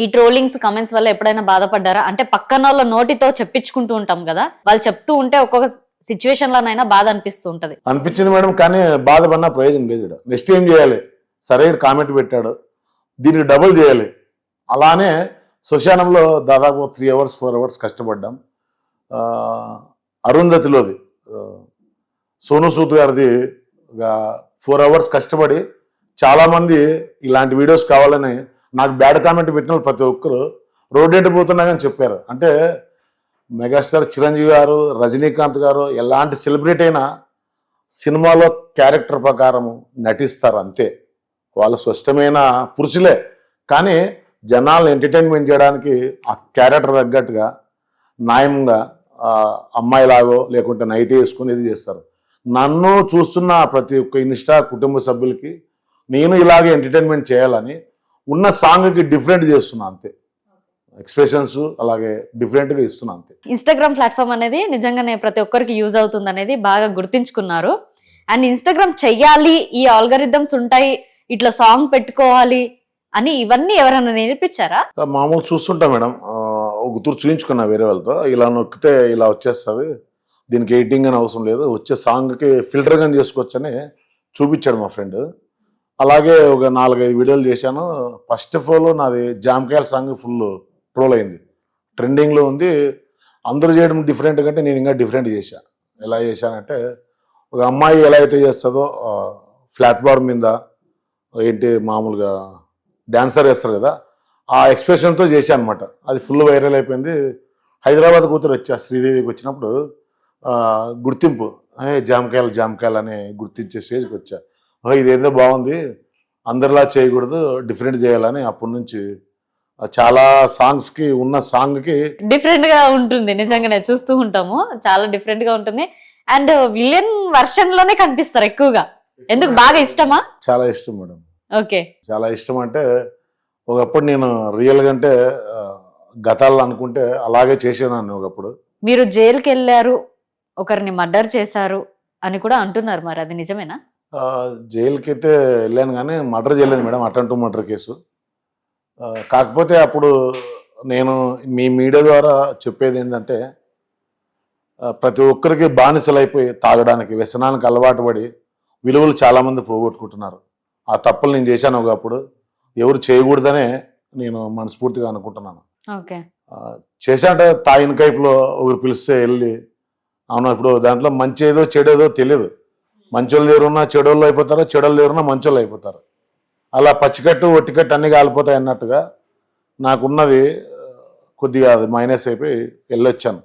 ఈ trollings comments వల్ల ఎప్పుడైనా బాధపడ్డారా? అంటే పక్కన వాళ్ళ నోటితో చెప్పించుకుంటూ ఉంటాం కదా. వాళ్ళు చెప్తూ ఉంటే ఒక్కొక్క సిచ్యువేషన్ లోనైనా బాధ అనిపిస్తూ ఉంటది. అనిపించింది మేడం కానీ బాధపడిన ప్రయోజనం లేదు నెక్స్ట్ ఏం చేయాలి? సరే కామెంట్ పెట్టాడు. దీనికి డబుల్ చేయాలి. అలానే శ్మశానంలో దాదాపు త్రీ అవర్స్ ఫోర్ అవర్స్ కష్టపడ్డాం. అరుంధతిలోది సోను సూద్ గారిది ఫోర్ అవర్స్ కష్టపడి చాలామంది ఇలాంటి వీడియోస్ కావాలని నాకు బ్యాడ్ కామెంట్ పెట్టిన ప్రతి ఒక్కరు రోడ్డు పోతున్నాయని చెప్పారు. అంటే మెగాస్టార్ చిరంజీవి గారు రజనీకాంత్ గారు ఎలాంటి సెలబ్రిటీ అయినా సినిమాలో క్యారెక్టర్ ప్రకారం నటిస్తారు అంతే. వాళ్ళ స్పష్టమైన పురుషులే. కానీ జనాలను ఎంటర్టైన్మెంట్ చేయడానికి ఆ క్యారెక్టర్ తగ్గట్టుగా న్యాయంగా అమ్మాయిలాగో లేకుంటే నైట్ వేసుకొని ఇది చేస్తారు. నన్ను చూస్తున్న ప్రతి ఒక్క ఇన్స్టా కుటుంబ సభ్యులకి నేను ఇలాగే ఎంటర్టైన్మెంట్ చేయాలని ఉన్న సాంగ్కి డిఫరెంట్ చేస్తున్నా అంతే. ఎక్స్ప్రెషన్స్ అలాగే డిఫరెంట్గా ఇస్తున్నా అంతే. ఇన్స్టాగ్రామ్ ప్లాట్ఫామ్ అనేది నిజంగానే ప్రతి ఒక్కరికి యూజ్ అవుతుంది అనేది బాగా గుర్తించుకున్నారు. అండ్ ఇన్స్టాగ్రామ్ చెయ్యాలి ఈ ఆల్గరిథమ్స్ ఉంటాయి ఇట్లా సాంగ్ పెట్టుకోవాలి అని ఇవన్నీ ఎవరైనా నేర్పించారా? మామూలు చూస్తుంటా మేడం. ఒక గుర్తు చూయించుకున్నా వేరే వాళ్ళతో. ఇలా నొక్కితే ఇలా వచ్చేస్తుంది దీనికి ఎడిటింగ్ అని అవసరం లేదు. వచ్చే సాంగ్కి ఫిల్టర్ కానీ చేసుకోవచ్చని చూపించాడు మా ఫ్రెండ్. అలాగే ఒక నాలుగైదు వీడియోలు చేశాను. ఫస్ట్ ఆఫ్ ఆల్ నాది జామకాయల సాంగ్ ఫుల్ ట్రోల్ అయింది. ట్రెండింగ్లో ఉంది. అందరూ చేయడం డిఫరెంట్ కంటే నేను ఇంకా డిఫరెంట్ చేశా. ఎలా చేశానంటే ఒక అమ్మాయి ఎలా అయితే చేస్తుందో ప్లాట్ఫామ్ మీద ఏంటి మామూలుగా డాన్సర్ వేస్తారు కదా ఆ ఎక్స్ప్రెషన్తో చేశాను అనమాట అది ఫుల్ వైరల్ అయిపోయింది. హైదరాబాద్ కూతురు వచ్చా శ్రీదేవికి వచ్చినప్పుడు గుర్తింపు జామకాయలు జామకాయలు అని గుర్తించే స్టేజ్కి వచ్చా. ఇదేదో బాగుంది. అందరిలా చేయకూడదు డిఫరెంట్ చేయాలని అప్పటి నుంచి చాలా సాంగ్స్కి ఉన్న సాంగ్కి డిఫరెంట్గా ఉంటుంది. నిజంగానే చూస్తూ ఉంటాము. చాలా డిఫరెంట్గా ఉంటుంది. అండ్ విలన్ వర్షన్లోనే కనిపిస్తారు ఎక్కువగా. ఎందుకు? బాగా ఇష్టమా? చాలా ఇష్టం మేడం. ఓకే. చాలా ఇష్టం అంటే ఒకప్పుడు నేను రియల్గా అంటే ఆ, గతాల్లో అనుకుంటే అలాగే చేసేదాన్ని ఒకప్పుడు. మీరు జైలుకి వెళ్ళారు ఒకరిని మర్డర్ చేశారు అని కూడా అంటున్నారు మరి. అది నిజమేనా? జైలుకి అయితే వెళ్ళాను కానీ మర్డర్ చేయలేదు మేడం అటెంప్ట్ మర్డర్ కేసు. కాకపోతే అప్పుడు నేను మీ మీడియా ద్వారా చెప్పేది ఏంటంటే ప్రతి ఒక్కరికి బానిసలు అయిపోయి తాగడానికి వ్యసనానికి అలవాటు పడి విలువలు చాలామంది పోగొట్టుకుంటున్నారు. ఆ తప్పులు నేను చేశాను ఒకప్పుడు ఎవరు చేయకూడదనే నేను మనస్ఫూర్తిగా అనుకుంటున్నాను. ఓకే. ఆ, చేశా అంటే తాగిన కైపులో ఒకరు పిలిస్తే వెళ్ళి అవును ఇప్పుడు దాంట్లో మంచి ఏదో చెడు ఏదో తెలియదు. మంచోళ్ళు ఎవరున్నా చెడోళ్ళు అయిపోతారు చెడోళ్ళు ఎవరున్నా మంచోళ్ళు అయిపోతారు. అలా పచ్చికట్టు ఒట్టికట్టు అన్ని కాలిపోతాయి అన్నట్టుగా నాకున్నది కొద్దిగా అది మైనస్ అయిపోయి వెళ్ళొచ్చాను.